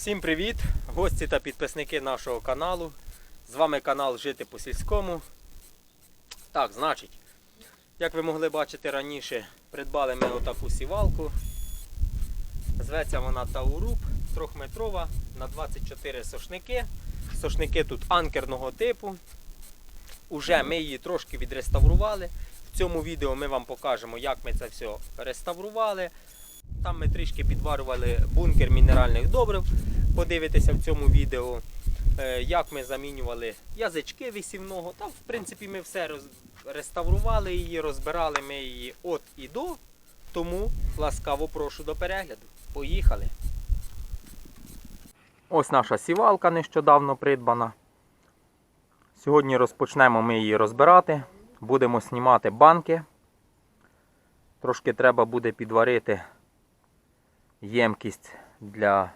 Всім привіт! Гості та підписники нашого каналу. З вами канал Жити по сільському. Так, значить, як ви могли бачити раніше, придбали ми отаку сівалку. Зветься вона Тауруб, трьохметрова на 24 сошники. Сошники тут анкерного типу. Уже ми її трошки відреставрували. В цьому відео ми вам покажемо, як ми це все реставрували. Там ми трішки підварювали бункер мінеральних добрив. Подивитися в цьому відео, е, як ми замінювали язички висівного. Там, в принципі, ми все реставрували її, розбирали ми її от і до. Тому ласкаво прошу до перегляду. Поїхали. Ось наша сівалка нещодавно придбана. Сьогодні розпочнемо ми її розбирати. Будемо знімати банки. Трошки треба буде підварити ємкість для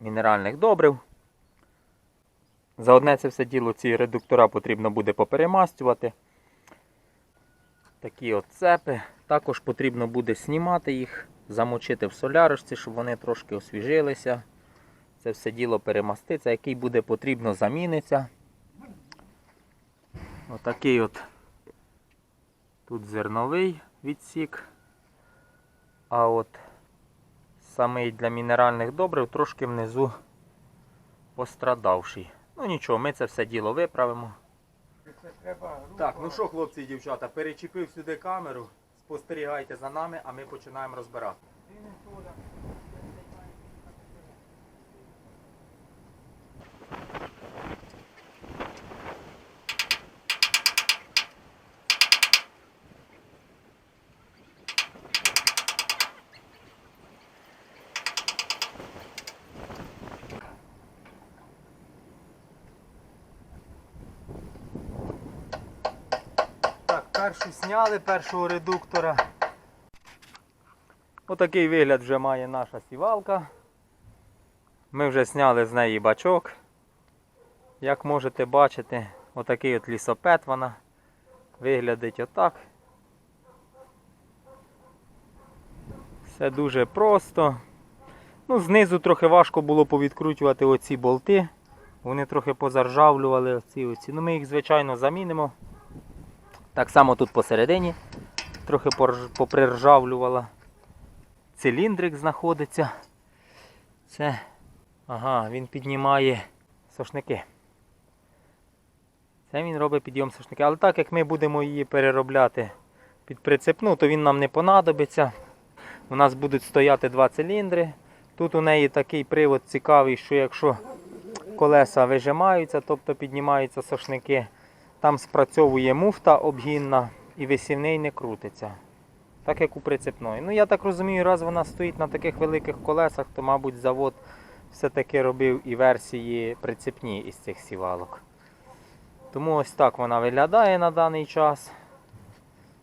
мінеральних добрив. За одне це все діло ці редуктора потрібно буде поперемастювати. Такі от цепи. Також потрібно буде знімати їх, замочити в солярочці, щоб вони трошки освіжилися. Це все діло перемаститься, який буде потрібно заміниться. Отакий от тут зерновий відсік. А от самий для мінеральних добрив трошки внизу пострадавший. Ну нічого, ми це все діло виправимо. Так, ну що, хлопці і дівчата, перечепив сюди камеру, спостерігайте за нами, а ми починаємо розбирати. Так, першу зняли, першого редуктора. Отакий вигляд вже має наша сівалка. Ми вже зняли з неї бачок. Як можете бачити, отакий от лісопед вона виглядить отак. Все дуже просто. Ну, знизу трохи важко було повідкручувати оці болти. Вони трохи позаржавлювали оці оці. Ну, ми їх, звичайно, замінимо. Так само тут посередині трохи поприржавлювала. Циліндрик знаходиться. Це. Ага, він піднімає сошники. Це він робить підйом сошники. Але так як ми будемо її переробляти під прицепну, то він нам не понадобиться. У нас будуть стояти два циліндри. Тут у неї такий привод цікавий, що якщо колеса вижимаються, тобто піднімаються сошники, там спрацьовує муфта обгінна і висівний не крутиться. Так як у прицепної. Ну я так розумію, раз вона стоїть на таких великих колесах, то мабуть завод все-таки робив і версії прицепні із цих сівалок. Тому ось так вона виглядає на даний час.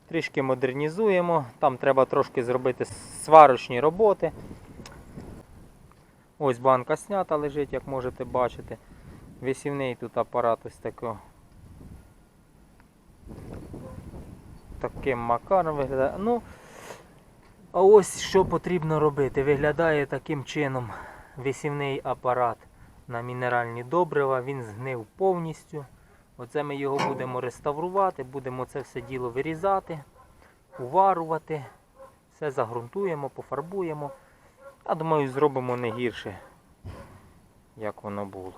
Трішки модернізуємо. Там треба трошки зробити сварочні роботи. Ось банка снята лежить, як можете бачити. Висівний тут апарат ось такого. Таким макаром виглядає. Ну, а ось що потрібно робити. Виглядає таким чином висівний апарат на мінеральні добрива. Він згнив повністю. Оце ми його будемо реставрувати, будемо це все діло вирізати, уварувати. Все загрунтуємо, пофарбуємо. Я думаю, зробимо не гірше, як воно було.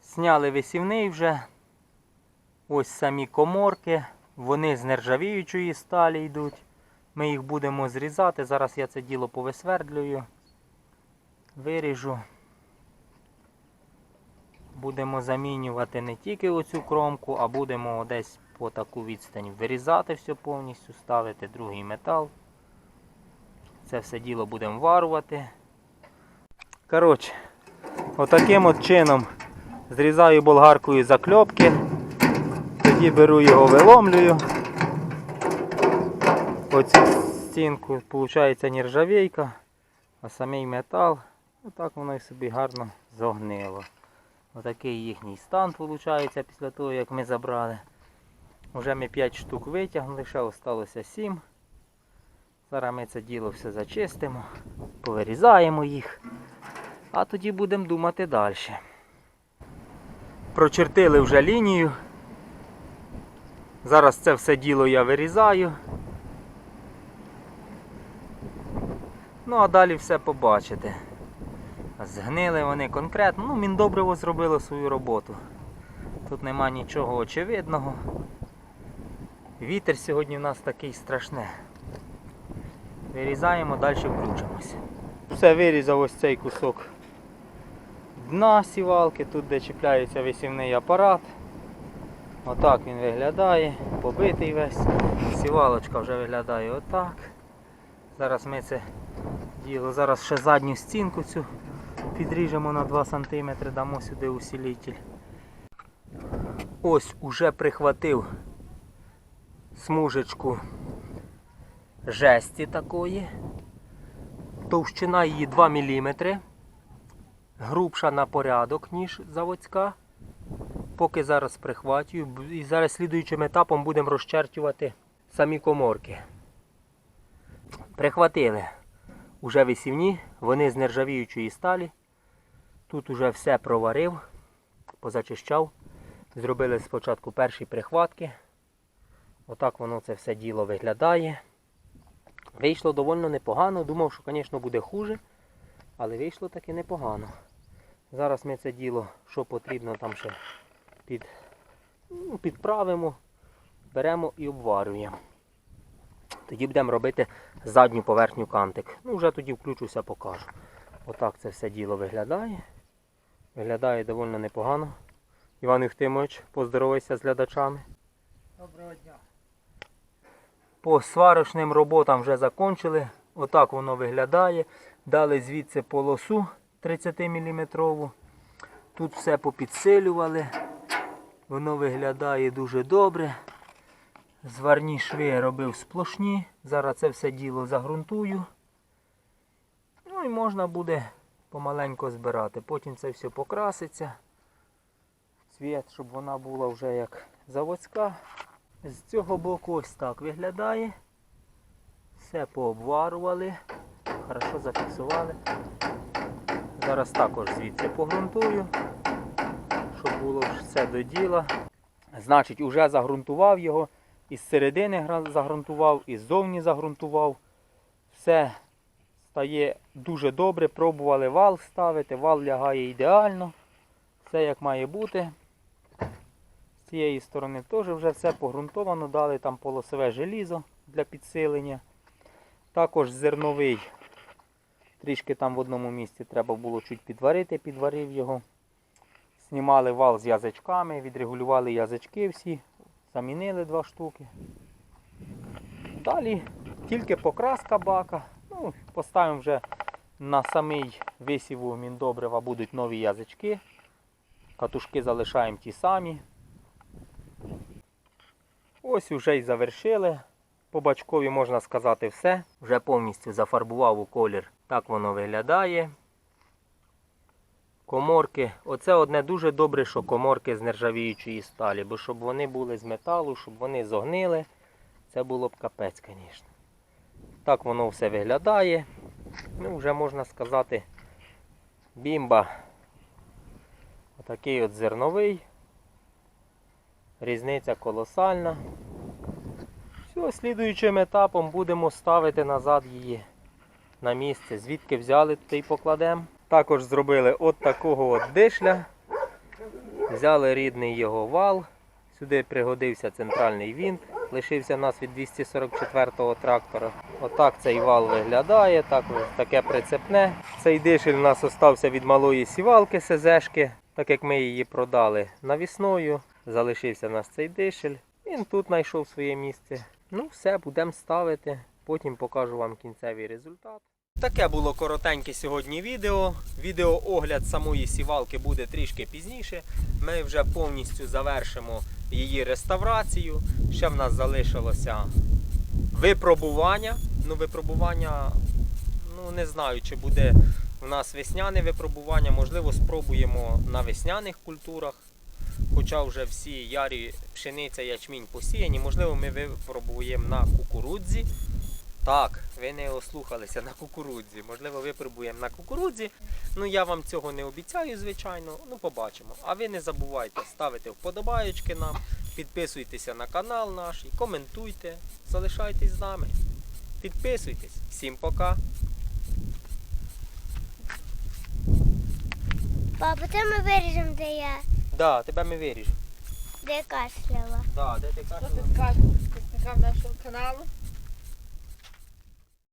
Сняли висівний вже. Ось самі коморки. Вони з нержавіючої сталі йдуть. Ми їх будемо зрізати. Зараз я це діло повисвердлюю. Виріжу. Будемо замінювати не тільки оцю кромку, а будемо десь по таку відстані вирізати все повністю, ставити другий метал. Це все діло будемо варувати. Коротше, отаким от чином зрізаю болгаркою закльопки. Тоді беру його, виломлюю. Оцю стінку виходить нержавійка, а самий метал, отак воно і собі гарно зогнило. Отакий їхній стан виходить після того, як ми забрали. Вже ми 5 штук витягнули, ще залишилося 7. Зараз ми це діло все зачистимо, повирізаємо їх. А тоді будемо думати далі. Прочертили вже лінію. Зараз це все діло я вирізаю. Ну, а далі все побачите. Згнили вони конкретно. Ну, Міндобриво зробило свою роботу. Тут нема нічого очевидного. Вітер сьогодні у нас такий страшний. Вирізаємо, далі включимось. Все вирізав ось цей кусок дна сівалки, тут де чіпляється висівний апарат. Отак він виглядає, побитий весь. Сівалочка вже виглядає отак. Зараз ми це діло, зараз ще задню стінку цю підріжемо на 2 см, дамо сюди усилитель. Ось уже прихватив смужечку жесті такої. Товщина її 2 мм. Грубша на порядок, ніж заводська. Поки зараз прихватюю. І зараз слідуючим етапом будемо розчертювати самі коморки. Прихватили уже висівні, вони з нержавіючої сталі. Тут уже все проварив, позачищав. Зробили спочатку перші прихватки. Отак воно це все діло виглядає. Вийшло доволі непогано. Думав, що, звісно, буде хуже, але вийшло таки непогано. Зараз ми це діло, що потрібно там ще під, ну, підправимо, беремо і обварюємо. Тоді будемо робити задню поверхню кантик. Ну, вже тоді включуся, покажу. Отак це все діло виглядає. Виглядає доволі непогано. Іван Євтимович, поздоровайся з глядачами. Доброго дня. По сварочним роботам вже закончили. Отак воно виглядає. Дали звідси полосу 30 мм. Тут все попідсилювали. Воно виглядає дуже добре. Зварні шви я робив сплошні. Зараз це все діло загрунтую. Ну і можна буде помаленько збирати. Потім це все покраситься. Цвіт, щоб вона була вже як заводська. З цього боку ось так виглядає. Все пообварували, хорошо зафіксували. Зараз також звідси погрунтую, було все до діла. Значить, уже загрунтував його, із середини загрунтував, і ззовні загрунтував. Все стає дуже добре. Пробували вал ставити, вал лягає ідеально. Все як має бути. З цієї сторони теж вже все погрунтовано, дали там полосове желізо для підсилення. Також зерновий. Трішки там в одному місці треба було чуть підварити, підварив його. Знімали вал з язичками, відрегулювали язички всі, замінили два штуки. Далі тільки покраска бака. Ну, поставимо вже на самий висіву міндобрива будуть нові язички. Катушки залишаємо ті самі. Ось уже й завершили. По бачкові можна сказати все. Вже повністю зафарбував у колір. Так воно виглядає. Коморки. Оце одне дуже добре, що коморки з нержавіючої сталі, бо щоб вони були з металу, щоб вони зогнили, це було б капець, звісно. Так воно все виглядає. Ну, вже можна сказати, бімба. Отакий от зерновий. Різниця колосальна. Все, слідуючим етапом будемо ставити назад її на місце. Звідки взяли, туди й покладемо. Також зробили от такого от дишля. Взяли рідний його вал. Сюди пригодився центральний вінт. Лишився в нас від 244-го трактора. Отак цей вал виглядає, так, таке прицепне. Цей дишель у нас остався від малої сівалки СЗшки, так як ми її продали навісною. Залишився в нас цей дишель. Він тут знайшов своє місце. Ну, все, будемо ставити. Потім покажу вам кінцевий результат. Таке було коротеньке сьогодні відео. Відеоогляд самої сівалки буде трішки пізніше. Ми вже повністю завершимо її реставрацію. Ще в нас залишилося випробування. Ну, випробування, ну не знаю, чи буде у нас весняне випробування. Можливо, спробуємо на весняних культурах. Хоча вже всі ярі пшениця, ячмінь посіяні, можливо, ми випробуємо на кукурудзі. Так, ви не ослухалися на кукурудзі. Можливо, випробуємо на кукурудзі. Ну я вам цього не обіцяю, звичайно. Ну, побачимо. А ви не забувайте ставити вподобаєчки нам, підписуйтеся на канал наш, коментуйте, залишайтесь з нами. Підписуйтесь. Всім пока. Папа, це ми виріжемо, де я, Да, тебе ми виріжемо. де кашляла. Да, де ти Що ти скажеш підписникам нашого каналу?